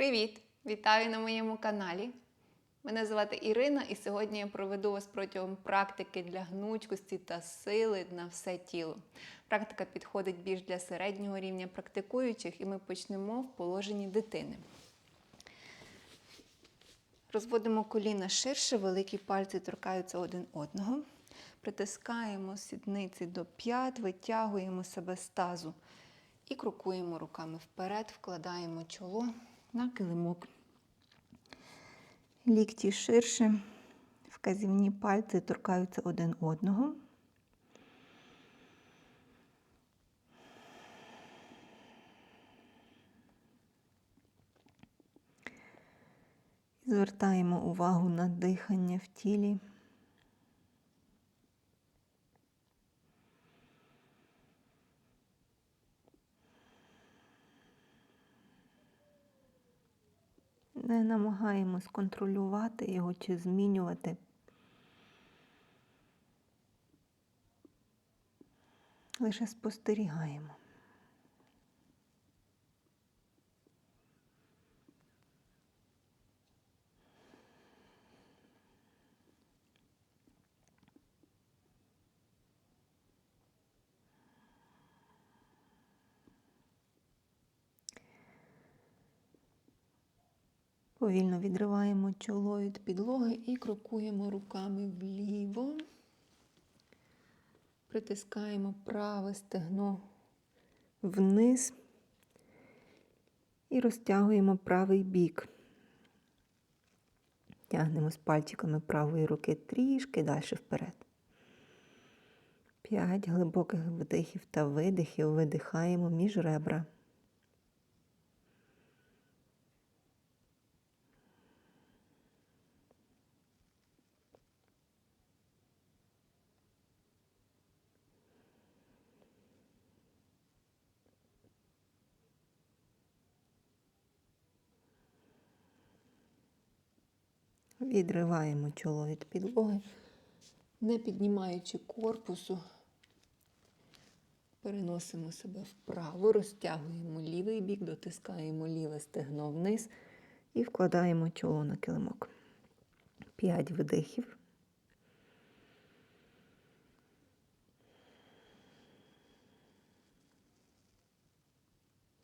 Привіт! Вітаю на моєму каналі. Мене звати Ірина, і сьогодні я проведу вас протягом практики для гнучкості та сили на все тіло. Практика підходить більш для середнього рівня практикуючих, і ми почнемо в положенні дитини. Розводимо коліна ширше, великі пальці торкаються один одного. Притискаємо сідниці до п'ят, витягуємо себе з тазу і крокуємо руками вперед, вкладаємо чоло на килимок. Лікті ширше, вказівні пальці торкаються один одного. Звертаємо увагу на дихання в тілі. Не намагаємось контролювати його чи змінювати. Лише спостерігаємо. Повільно відриваємо чоло від підлоги і крокуємо руками вліво. Притискаємо праве стегно вниз і розтягуємо правий бік. Тягнемо з пальчиками правої руки трішки далі вперед. П'ять глибоких вдихів та видихів видихаємо між ребра. Відриваємо чоло від підлоги, не піднімаючи корпусу, переносимо себе вправо, розтягуємо лівий бік, дотискаємо ліве стегно вниз і вкладаємо чоло на килимок. П'ять видихів.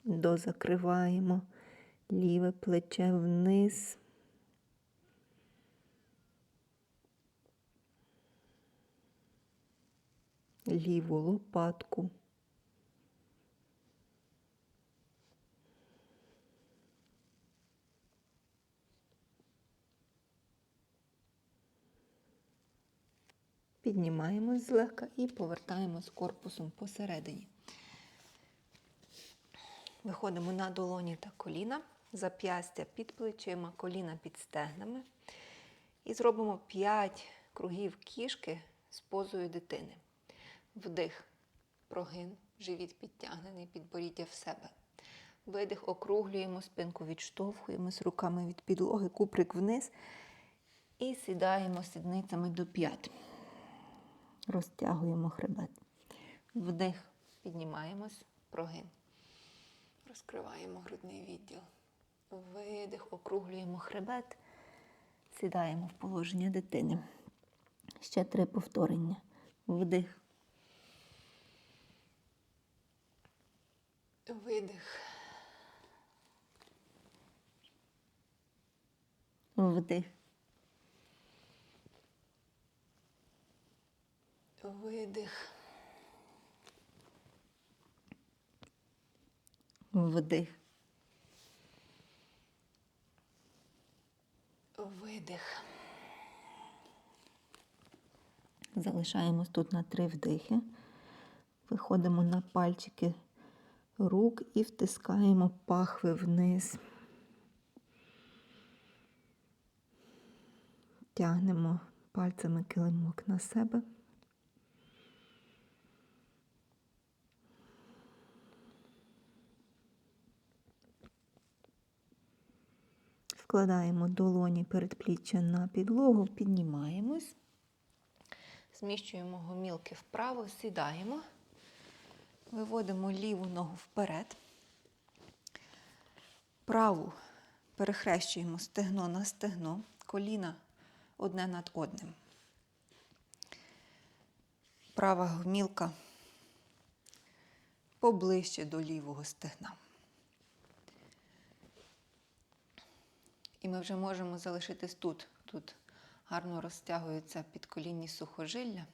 Дозакриваємо ліве плече вниз. Ліву лопатку. Піднімаємось злегка і повертаємось корпусом посередині. Виходимо на долоні та коліна, зап'ястя під плечима, коліна під стегнами. І зробимо 5 кругів кішки з позою дитини. Вдих, прогин, живіт підтягнений, підборіддя в себе. Видих, округлюємо спинку, відштовхуємось руками від підлоги, куприк вниз і сідаємо сідницями до п'ят. Розтягуємо хребет. Вдих, піднімаємось, прогин. Розкриваємо грудний відділ. Видих, округлюємо хребет, сідаємо в положення дитини. Ще три повторення. Вдих. Видих. Вдих. Видих. Вдих. Видих. Залишаємось тут на три вдихи. Виходимо на пальчики рук і втискаємо пахви вниз. Тягнемо пальцями килимок на себе. Вкладаємо долоні передпліччя на підлогу, піднімаємось, зміщуємо гомілки вправо, сідаємо. Виводимо ліву ногу вперед, праву перехрещуємо стегно на стегно, коліна одне над одним. Права гомілка поближче до лівого стегна. І ми вже можемо залишитись тут. Тут гарно розтягуються підколінні сухожилля.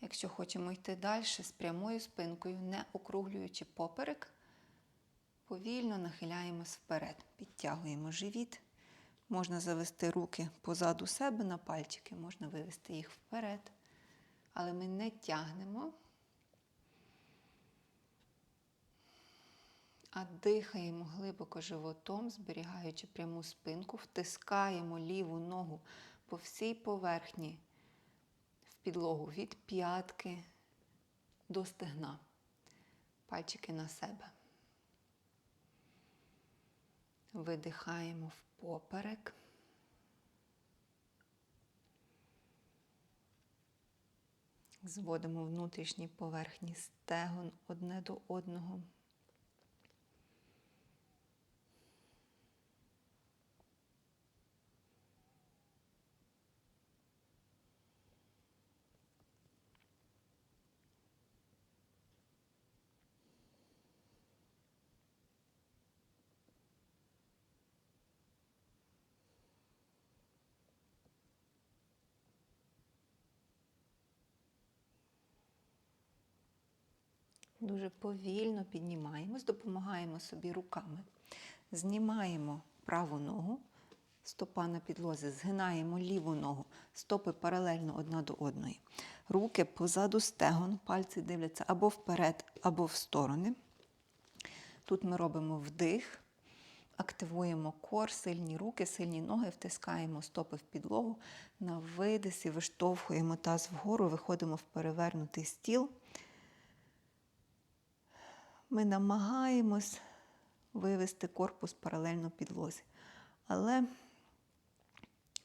Якщо хочемо йти далі з прямою спинкою, не округлюючи поперек, повільно нахиляємось вперед. Підтягуємо живіт. Можна завести руки позаду себе на пальчики, можна вивести їх вперед. Але ми не тягнемо, а дихаємо глибоко животом, зберігаючи пряму спинку, втискаємо ліву ногу по всій поверхні в підлогу від п'ятки до стегна. Пальчики на себе. Видихаємо в поперек. Зводимо внутрішні поверхні стегон одне до одного. Дуже повільно піднімаємось, допомагаємо собі руками. Знімаємо праву ногу, стопа на підлозі, згинаємо ліву ногу, стопи паралельно одна до одної. Руки позаду стегон, пальці дивляться або вперед, або в сторони. Тут ми робимо вдих, активуємо кор, сильні руки, сильні ноги, втискаємо стопи в підлогу. На видисі виштовхуємо таз вгору, виходимо в перевернутий стіл. Ми намагаємось вивести корпус паралельно підлозі. Але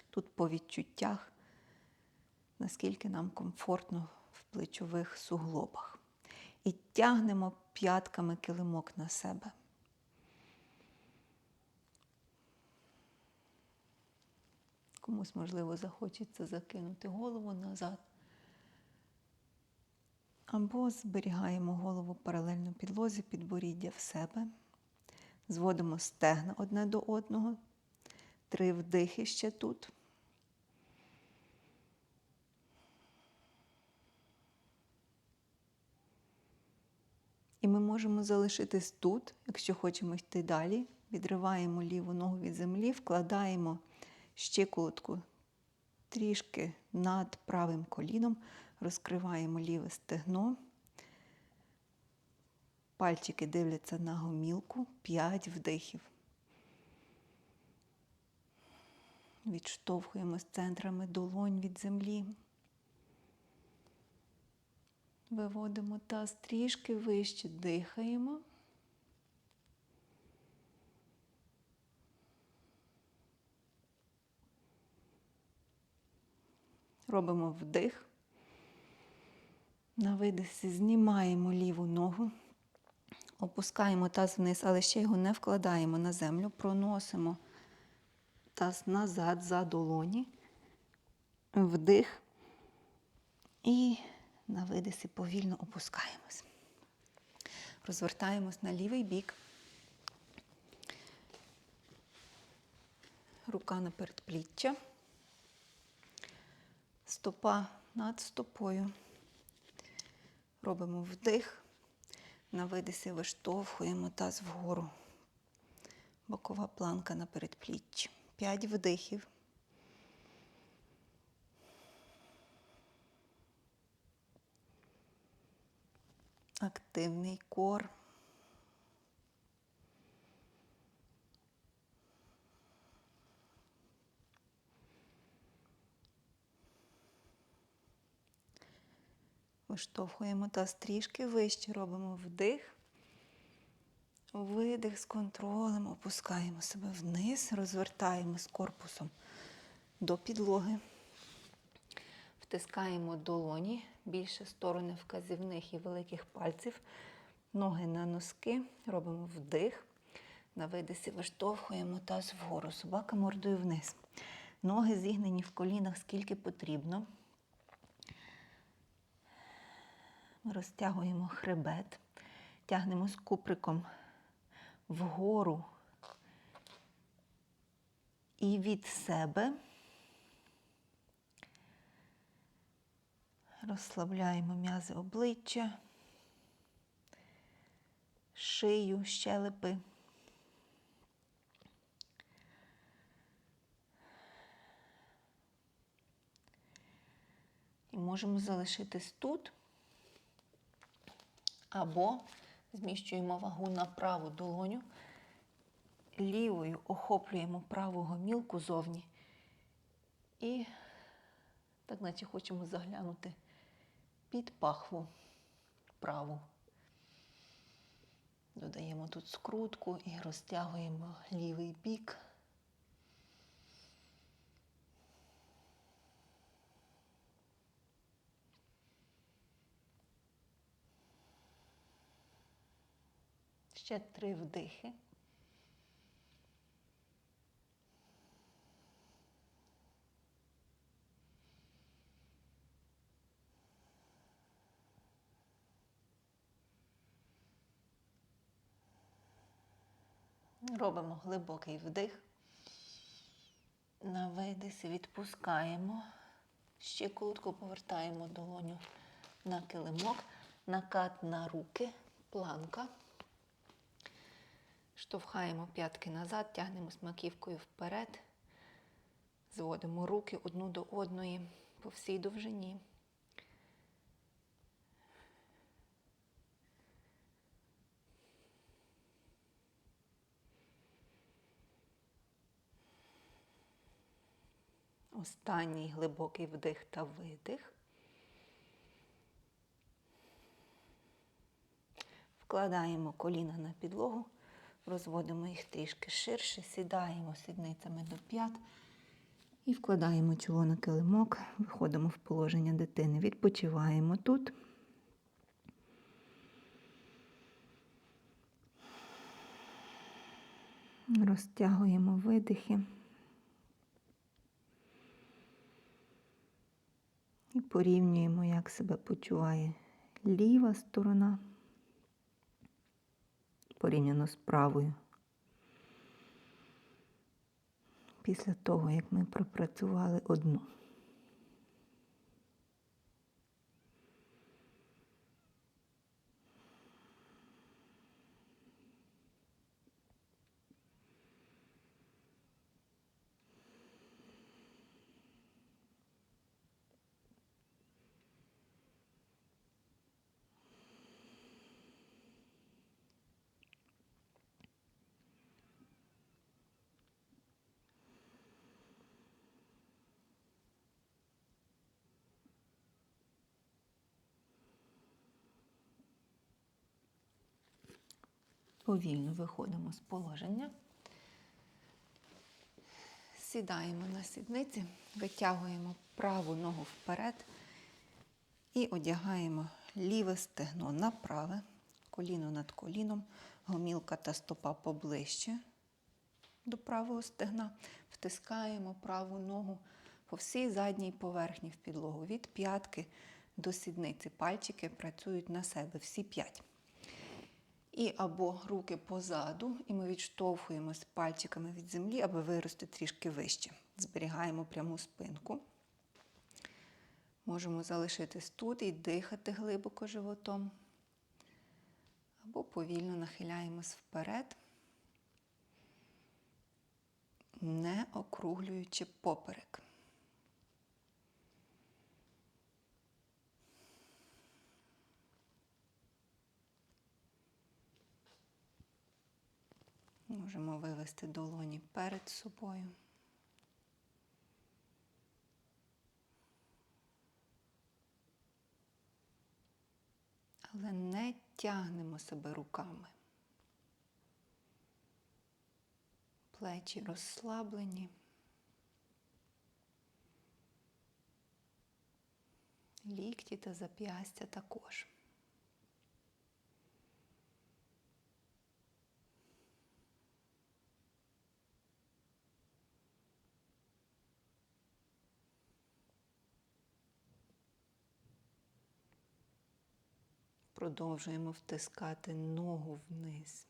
тут по відчуттях, наскільки нам комфортно в плечових суглобах. І тягнемо п'ятками килимок на себе. Комусь, можливо, захочеться закинути голову назад. Або зберігаємо голову паралельно підлозі, підборіддя в себе. Зводимо стегна одне до одного. Три вдихи ще тут. І ми можемо залишитись тут, якщо хочемо йти далі. Відриваємо ліву ногу від землі, вкладаємо щиколотку трішки над правим коліном, розкриваємо ліве стегно. Пальчики дивляться на гомілку, 5 вдихів. Відштовхуємо з центрами долонь від землі. Виводимо таз трішки вище, дихаємо. Робимо вдих. На видисі знімаємо ліву ногу, опускаємо таз вниз, але ще його не вкладаємо на землю, проносимо таз назад за долоні, вдих і на видисі повільно опускаємось. Розвертаємось на лівий бік. Рука на передпліччя. Стопа над стопою. Робимо вдих. На видисі виштовхуємо таз вгору. Бокова планка на передпліччі. П'ять вдихів. Активний кор. Виштовхуємо таз трішки вище, робимо вдих, видих з контролем, опускаємо себе вниз, розвертаємо з корпусом до підлоги. Втискаємо долоні, більше сторони вказівних і великих пальців, ноги на носки, робимо вдих, На видисі виштовхуємо таз вгору, собака мордою вниз. Ноги зігнені в колінах скільки потрібно. Ми розтягуємо хребет, тягнемо з куприком вгору і від себе. Розслабляємо м'язи обличчя, шию, щелепи. І можемо залишитись тут або зміщуємо вагу на праву долоню, лівою охоплюємо праву гомілку зовні і так наче хочемо заглянути під пахву праву. Додаємо тут скрутку і розтягуємо лівий бік. Ще три вдихи. Робимо глибокий вдих. На видисі відпускаємо. Щиколотку повертаємо долоню на килимок, накат на руки, планка. Штовхаємо п'ятки назад, тягнемо смаківкою вперед, зводимо руки одну до одної по всій довжині. Останній глибокий вдих та видих. Вкладаємо коліна на підлогу, розводимо їх трішки ширше, сідаємо сідницями до п'ят і вкладаємо чоло на килимок, виходимо в положення дитини. Відпочиваємо тут. Розтягуємо видихи. І порівнюємо, як себе почуває ліва сторона порівняно з правою. Після того, як ми пропрацювали одну. Повільно виходимо з положення. Сідаємо на сідниці, витягуємо праву ногу вперед і одягаємо ліве стегно на праве, коліно над коліном, гомілка та стопа поближче до правого стегна. Втискаємо праву ногу по всій задній поверхні в підлогу від п'ятки до сідниці. Пальчики працюють на себе, всі п'ять. І або руки позаду, і ми відштовхуємось пальчиками від землі, аби вирости трішки вище. Зберігаємо пряму спинку. Можемо залишитись тут і дихати глибоко животом. Або повільно нахиляємось вперед, не округлюючи поперек. Можемо вивести долоні перед собою. Але не тягнемо себе руками. Плечі розслаблені. Лікті та зап'ястя також. Продовжуємо втискати ногу вниз.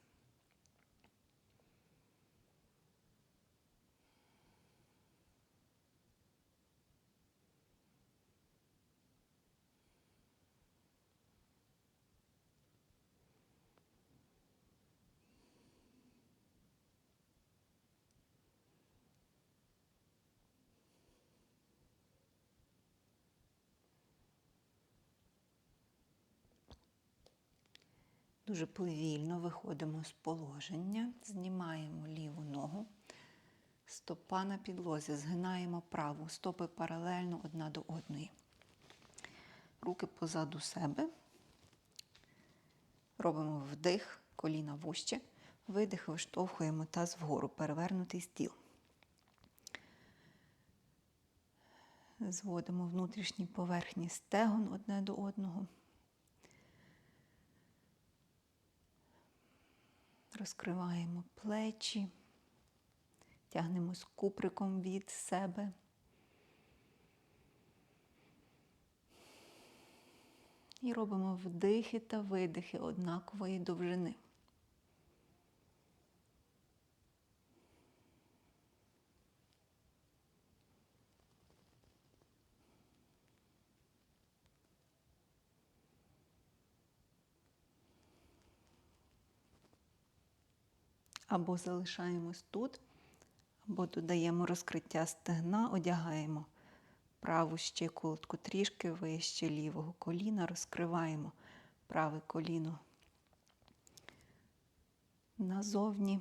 Дуже повільно виходимо з положення, знімаємо ліву ногу, стопа на підлозі, згинаємо праву, стопи паралельно одна до одної. Руки позаду себе. Робимо вдих, коліна вужче, видих, виштовхуємо таз вгору, перевернутий стіл. Зводимо внутрішні поверхні стегон одне до одного. Розкриваємо плечі, тягнемось куприком від себе. І робимо вдихи та видихи однакової довжини. Або залишаємось тут, або додаємо розкриття стегна, одягаємо праву щиколотку трішки вище лівого коліна, розкриваємо праве коліно назовні.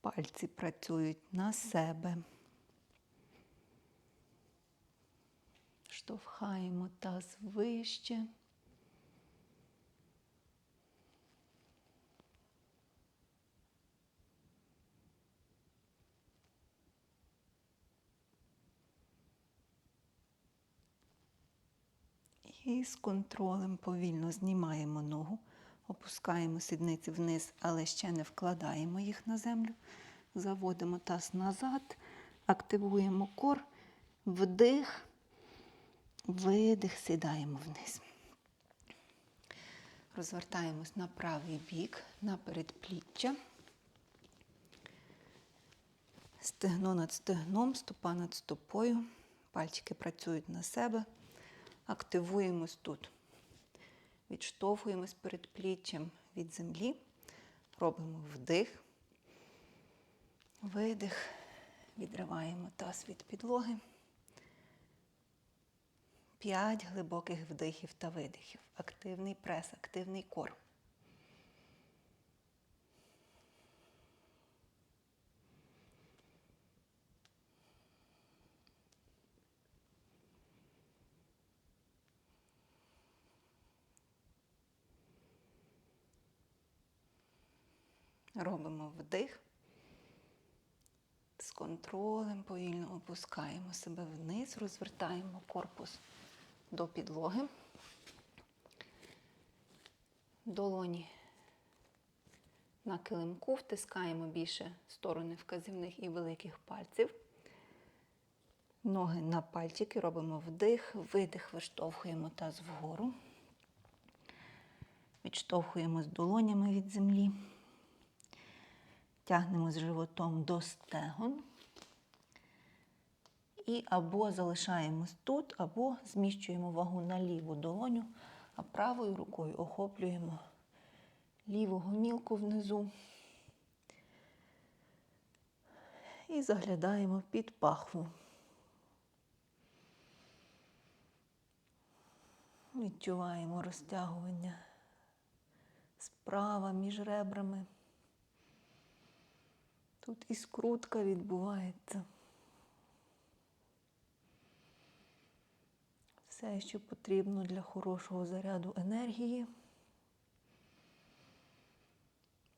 Пальці працюють на себе. Штовхаємо таз вище. І з контролем повільно знімаємо ногу, опускаємо сідниці вниз, але ще не вкладаємо їх на землю. Заводимо таз назад, активуємо кор, вдих, видих, сідаємо вниз. Розвертаємось на правий бік, на передпліччя. Стегно над стегном, стопа над стопою. Пальчики працюють на себе. Активуємось тут. Відштовхуємось перед пліччям від землі. Робимо вдих, видих, відриваємо таз від підлоги. П'ять глибоких вдихів та видихів. Активний прес, активний кор. Робимо вдих. З контролем повільно опускаємо себе вниз, розвертаємо корпус до підлоги. Долоні на килимку втискаємо більше сторони вказівних і великих пальців. Ноги на пальчики, робимо вдих, видих, виштовхуємо таз вгору. Відштовхуємо з долонями від землі. Тягнемо з животом до стегон. І або залишаємось тут, або зміщуємо вагу на ліву долоню, а правою рукою охоплюємо ліву гомілку внизу. І заглядаємо під пахву. Відчуваємо розтягування справа між ребрами. Тут і скрутка відбувається. Все, що потрібно для хорошого заряду енергії.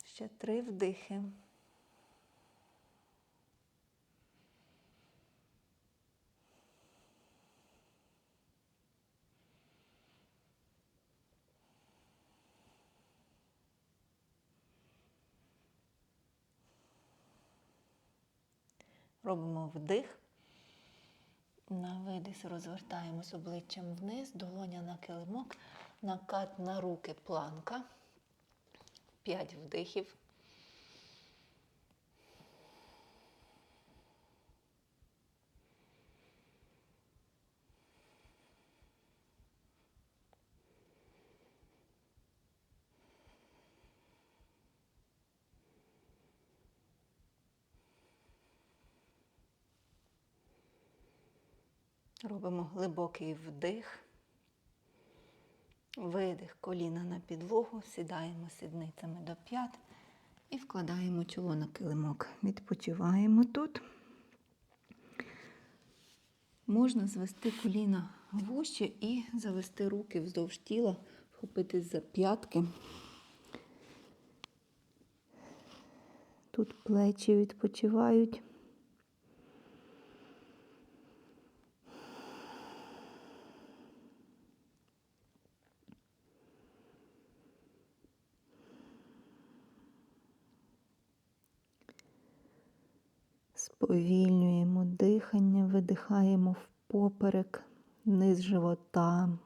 Ще три вдихи. Робимо вдих. На видис розвертаємось обличчям вниз, долоня на килимок, накат на руки планка. П'ять вдихів. Робимо глибокий вдих. Видих коліна на підлогу, сідаємо сідницями до п'ят і вкладаємо чоло на килимок. Відпочиваємо тут. Можна звести коліна вужче і завести руки вздовж тіла, вхопитись за п'ятки. Тут плечі відпочивають. Сповільнюємо дихання, видихаємо в поперек, низ живота.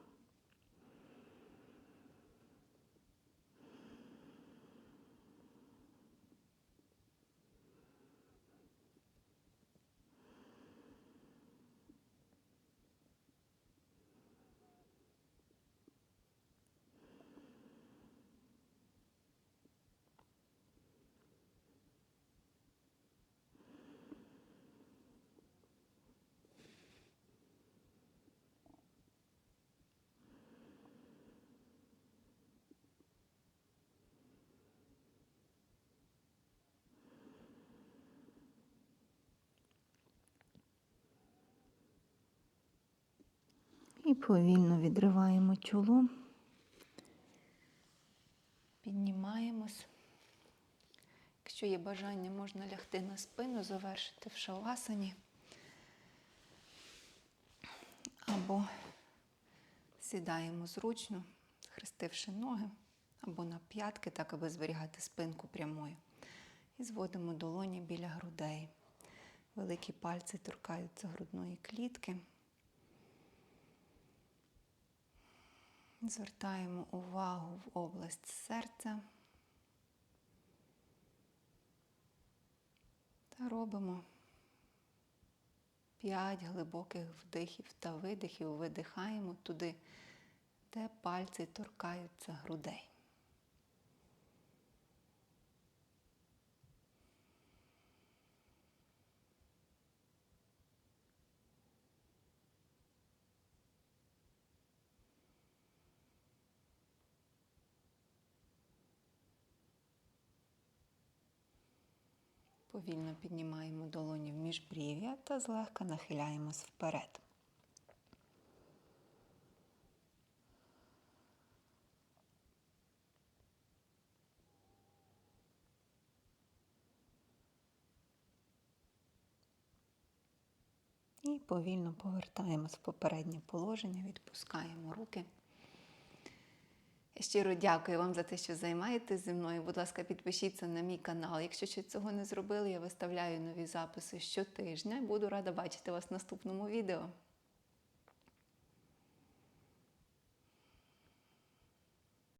І повільно відриваємо чоло. Піднімаємось. Якщо є бажання, можна лягти на спину, завершити в шавасані. Або сідаємо зручно, схрестивши ноги, або на п'ятки, так аби зберігати спинку прямою. І зводимо долоні біля грудей. Великі пальці торкаються грудної клітки. Звертаємо увагу в область серця та робимо 5 глибоких вдихів та видихів, видихаємо туди, де пальці торкаються грудей. Повільно піднімаємо долоні в міжбрів'я та злегка нахиляємось вперед. І повільно повертаємось в попереднє положення, відпускаємо руки. Щиро дякую вам за те, що займаєтесь зі мною. Будь ласка, підпишіться на мій канал. Якщо ще цього не зробили, я виставляю нові записи щотижня. Буду рада бачити вас в наступному відео.